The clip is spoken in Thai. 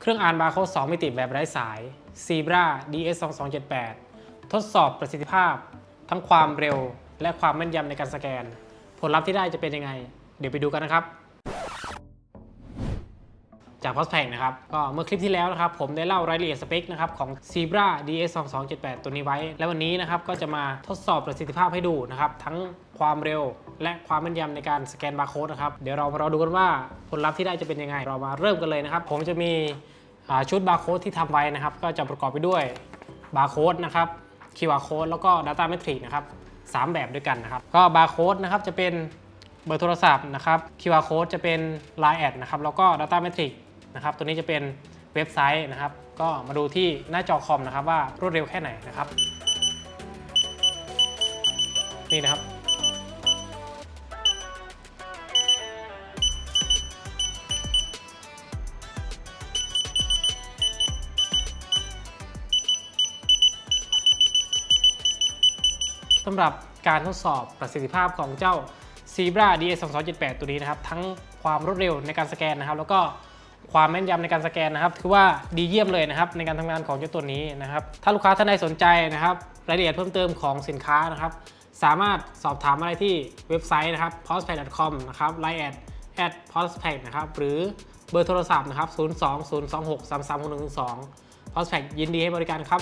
เครื่องอ่านบาร์โค้ด2มิติแบบไร้สาย Zebra DS 2278 ทดสอบประสิทธิภาพ ทั้งความเร็วและความแม่นยำในการสแกน ผลลัพธ์ที่ได้จะเป็นยังไง เดี๋ยวไปดูกันนะครับ จาก p o s t p a c นะครับ ก็เมื่อคลิปที่แล้วนะครับ ผมได้เล่ารายละเอียดสเปคนะครับของ Zebra DS 2278 ตัวนี้ไว้ และวันนี้นะครับก็จะมาทดสอบประสิทธิภาพให้ดูนะครับทั้งความเร็วและความแม่นยำในการสแกนบาร์โค้ดนะครับ เดี๋ยวเรามารอดูกันว่าผลลัพธ์ที่ได้จะเป็นยังไง เรามาเริ่มกันเลยนะครับ ผมจะมี ชุดบาร์โค้ดที่ทำไว้นะครับ ก็จะประกอบไปด้วยบาร์โค้ดนะครับ QR code แล้วก็ Data Metric นะครับสามแบบด้วยกันนะครับ ก็บาร์โค้ดนะครับจะเป็นเบอร์โทรศัพท์นะครับ QR code จะเป็น Line แอดนะครับแล้วก็ Data Metric นะครับตัวนี้จะเป็นเว็บไซต์นะครับ ก็มาดูที่หน้าจอคอมนะครับว่ารวดเร็วแค่ไหนนะครับ นี่นะครับ สำหรับการทดสอบประสิทธิภาพของเจ้า Zebra DS 2278 ตัวนี้นะครับ ทั้งความรวดเร็วในการสแกนนะครับ แล้วก็ความแม่นยำในการสแกนนะครับถือว่าดีเยี่ยมเลยนะครับในการทำงานของเจ้าตัวนี้นะครับ ถ้าลูกค้าท่านใดสนใจนะครับ รายละเอียดเพิ่มเติมของสินค้านะครับ สามารถสอบถามมาได้ที่เว็บไซต์นะครับ postpack.com นะครับ line at at postpack นะครับหรือเบอร์โทรศัพท์นะครับ 0 2 0 2 6 3 3 6 1 2 postpack ยินดีให้บริการครับ